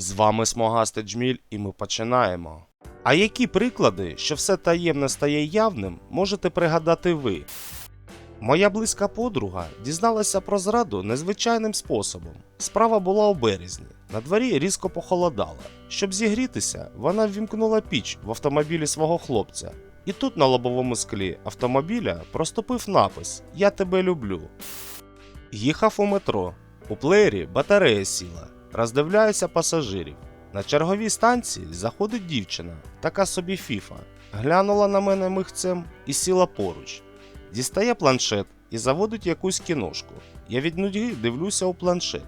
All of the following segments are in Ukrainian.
З вами Смогастий Джміль, і ми починаємо. А які приклади, що все таємне стає явним, можете пригадати ви? Моя близька подруга дізналася про зраду незвичайним способом. Справа була у березні. На дворі різко похолодало. Щоб зігрітися, вона ввімкнула піч в автомобілі свого хлопця. І тут на лобовому склі автомобіля проступив напис Я тебе люблю. Їхав у метро. У плеєрі батарея сіла. Роздивляюся пасажирів. На черговій станції заходить дівчина, така собі фіфа. Глянула на мене михцем і сіла поруч. Дістає планшет і заводить якусь кіношку. Я від нудьги дивлюся у планшет.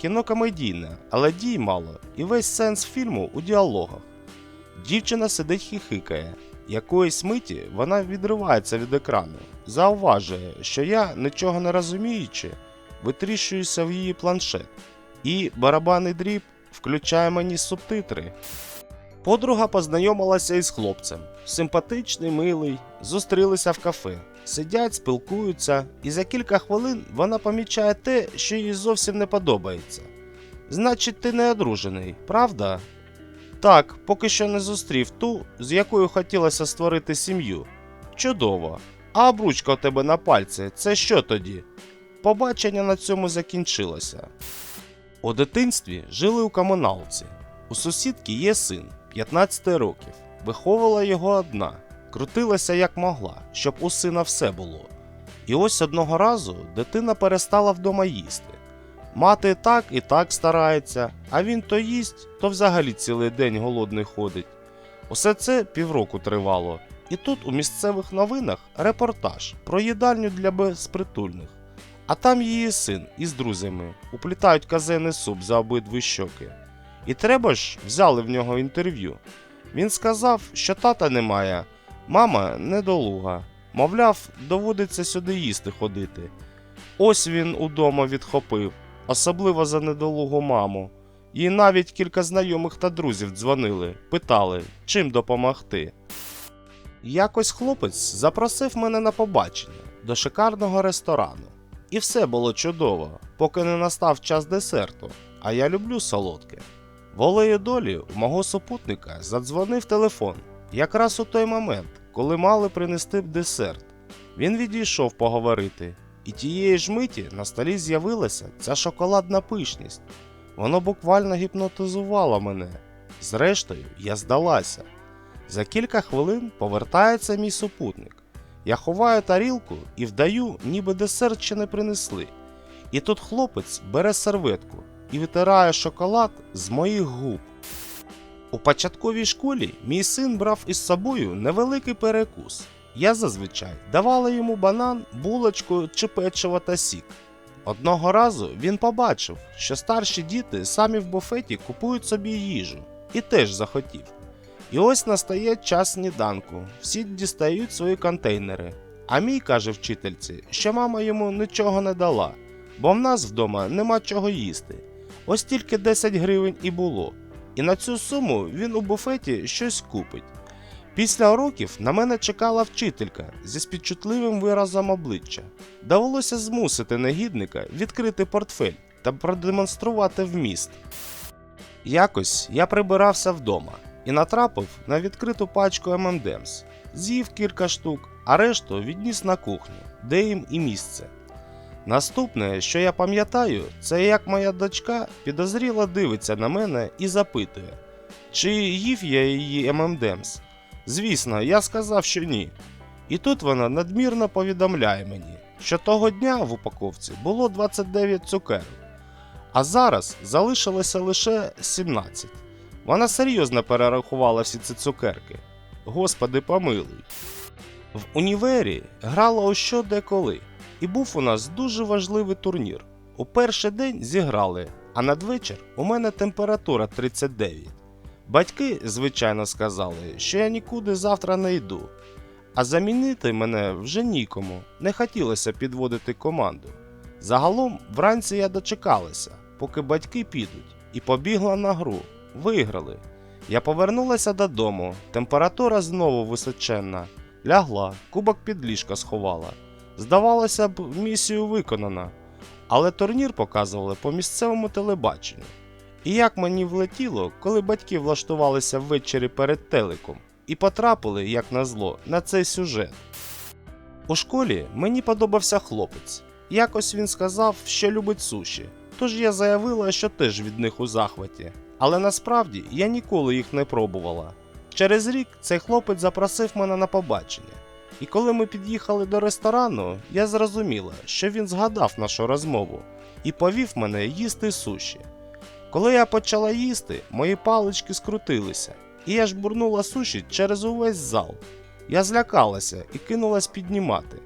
Кіно комедійне, але дій мало, і весь сенс фільму у діалогах. Дівчина сидить хихикає. Якоїсь миті вона відривається від екрану, зауважує, що я, нічого не розуміючи, витріщуюся в її планшет, і барабанний дріб включає мені субтитри. Подруга познайомилася із хлопцем. Симпатичний, милий, зустрілися в кафе. Сидять, спілкуються, і за кілька хвилин вона помічає те, що їй зовсім не подобається. Значить, ти не одружений, правда? Так, поки що не зустрів ту, з якою хотілося створити сім'ю. Чудово. А обручка у тебе на пальці це що тоді? Побачення на цьому закінчилося. У дитинстві жили у комуналці. У сусідки є син 15 років. Виховувала його одна, крутилася як могла, щоб у сина все було. І ось одного разу дитина перестала вдома їсти. Мати так і так старається, а він то їсть, то взагалі цілий день голодний ходить. Усе це півроку тривало. І тут у місцевих новинах репортаж про їдальню для безпритульних. А там її син із друзями уплітають казенний суп за обидві щоки. І треба ж взяли в нього інтерв'ю. Він сказав, що тата немає, мама недолуга. Мовляв, доводиться сюди їсти ходити. Ось він удома відхопив, особливо за недолугу маму. Їй навіть кілька знайомих та друзів дзвонили, питали, чим допомогти. Якось хлопець запросив мене на побачення до шикарного ресторану. І все було чудово, поки не настав час десерту, а я люблю солодке. Волею долі у мого супутника задзвонив телефон, якраз у той момент, коли мали принести десерт. Він відійшов поговорити, і тієї ж миті на столі з'явилася ця шоколадна пишність. Воно буквально гіпнотизувало мене. Зрештою, я здалася. За кілька хвилин повертається мій супутник. Я ховаю тарілку і вдаю, ніби десерт ще не принесли. І тут хлопець бере серветку і витирає шоколад з моїх губ. У початковій школі мій син брав із собою невеликий перекус. Я зазвичай давала йому банан, булочку чи печиво та сік. Одного разу він побачив, що старші діти самі в буфеті купують собі їжу, і теж захотів. І ось настає час сніданку. Всі дістають свої контейнери. А мій каже вчительці, що мама йому нічого не дала, бо в нас вдома нема чого їсти. Ось тільки 10 гривень і було. І на цю суму він у буфеті щось купить. Після уроків на мене чекала вчителька зі спідчутливим виразом обличчя. Довелося змусити негідника відкрити портфель та продемонструвати вміст. Якось я прибирався вдома і натрапив на відкриту пачку M&M's. З'їв кілька штук, а решту відніс на кухню, де їм і місце. Наступне, що я пам'ятаю, це як моя дочка підозріло дивиться на мене і запитує, чи їв я її M&M's. Звісно, я сказав, що ні. І тут вона надмірно повідомляє мені, що того дня в упаковці було 29 цукерок, а зараз залишилося лише 17. Вона серйозно перерахувала всі ці цукерки. Господи помилуй. В універі грала у що деколи, і був у нас дуже важливий турнір. У перший день зіграли, а надвечір у мене температура 39. Батьки, звичайно, сказали, що я нікуди завтра не йду. А замінити мене вже нікому, не хотілося підводити команду. Загалом вранці я дочекалася, поки батьки підуть, і побігла на гру. Виграли. Я повернулася додому, температура знову височенна. Лягла, кубок під ліжко сховала. Здавалося б, місію виконана. Але турнір показували по місцевому телебаченню. І як мені влетіло, коли батьки влаштувалися ввечері перед телеком і потрапили, як назло, на цей сюжет. У школі мені подобався хлопець. Якось він сказав, що любить суші, тож я заявила, що теж від них у захваті. Але насправді я ніколи їх не пробувала. Через рік цей хлопець запросив мене на побачення. І коли ми під'їхали до ресторану, я зрозуміла, що він згадав нашу розмову і повів мене їсти суші. Коли я почала їсти, мої палички скрутилися, і я ж бурнула суші через увесь зал. Я злякалася і кинулась піднімати.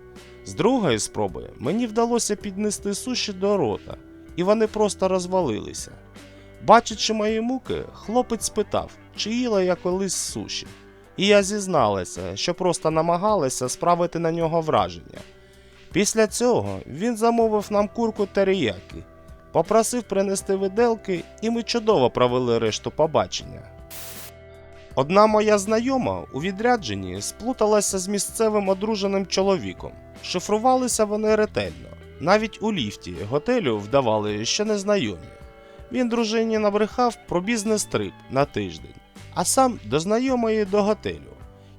З другої спроби мені вдалося піднести суші до рота, і вони просто розвалилися. Бачачи мої муки, хлопець спитав, чи їла я колись суші. І я зізналася, що просто намагалася справити на нього враження. Після цього він замовив нам курку теріякі, попросив принести виделки, і ми чудово провели решту побачення. Одна моя знайома у відрядженні сплуталася з місцевим одруженим чоловіком. Шифрувалися вони ретельно. Навіть у ліфті готелю вдавали, що незнайомі. Він дружині набрехав про бізнес-трип на тиждень, а сам до знайомої до готелю.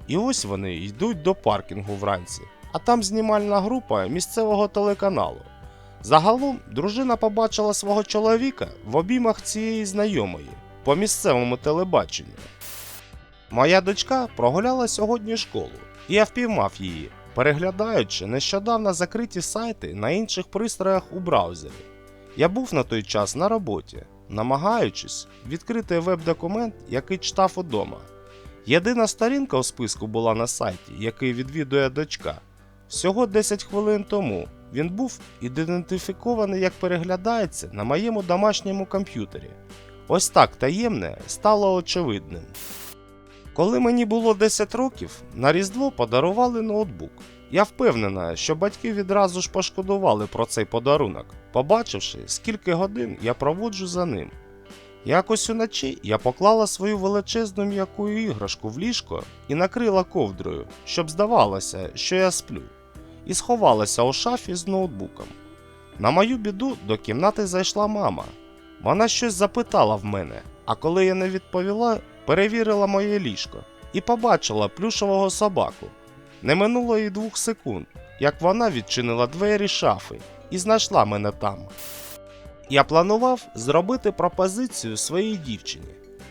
І ось вони йдуть до паркінгу вранці, а там знімальна група місцевого телеканалу. Загалом дружина побачила свого чоловіка в обіймах цієї знайомої по місцевому телебаченню. Моя дочка прогуляла сьогодні школу, і я впіймав її, переглядаючи нещодавно закриті сайти на інших пристроях у браузері. Я був на той час на роботі, намагаючись відкрити веб-документ, який читав удома. Єдина сторінка у списку була на сайті, який відвідує дочка. Всього 10 хвилин тому він був ідентифікований як переглядається на моєму домашньому комп'ютері. Ось так таємне стало очевидним. Коли мені було 10 років, на Різдво подарували ноутбук. Я впевнена, що батьки відразу ж пошкодували про цей подарунок, побачивши, скільки годин я проводжу за ним. Якось уночі я поклала свою величезну м'яку іграшку в ліжко і накрила ковдрою, щоб здавалося, що я сплю, і сховалася у шафі з ноутбуком. На мою біду до кімнати зайшла мама. Вона щось запитала в мене, а коли я не відповіла, перевірила моє ліжко і побачила плюшового собаку. Не минуло і двох секунд, як вона відчинила двері шафи і знайшла мене там. Я планував зробити пропозицію своїй дівчині.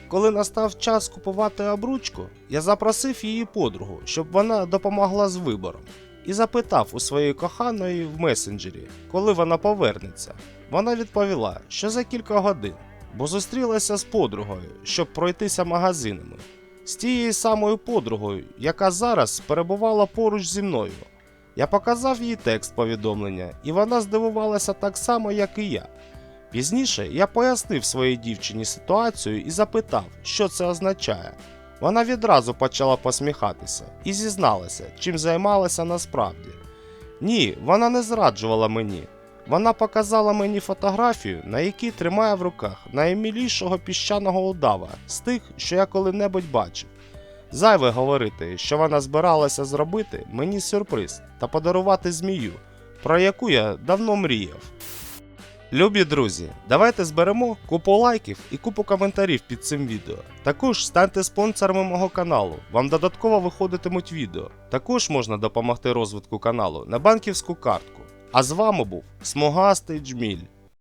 Коли настав час купувати обручку, я запросив її подругу, щоб вона допомогла з вибором, і запитав у своєї коханої в месенджері, коли вона повернеться. Вона відповіла, що за кілька годин, бо зустрілася з подругою, щоб пройтися магазинами. З тією самою подругою, яка зараз перебувала поруч зі мною. Я показав їй текст повідомлення, і вона здивувалася так само, як і я. Пізніше я пояснив своїй дівчині ситуацію і запитав, що це означає. Вона відразу почала посміхатися і зізналася, чим займалася насправді. Ні, вона не зраджувала мені. Вона показала мені фотографію, на якій тримає в руках наймілішого піщаного удава з тих, що я коли-небудь бачив. Зайве говорити, що вона збиралася зробити мені сюрприз та подарувати змію, про яку я давно мріяв. Любі друзі, давайте зберемо купу лайків і купу коментарів під цим відео. Також станьте спонсорами мого каналу, вам додатково виходитимуть відео. Також можна допомогти розвитку каналу на банківську картку. А з вами був Смугастий Джміль.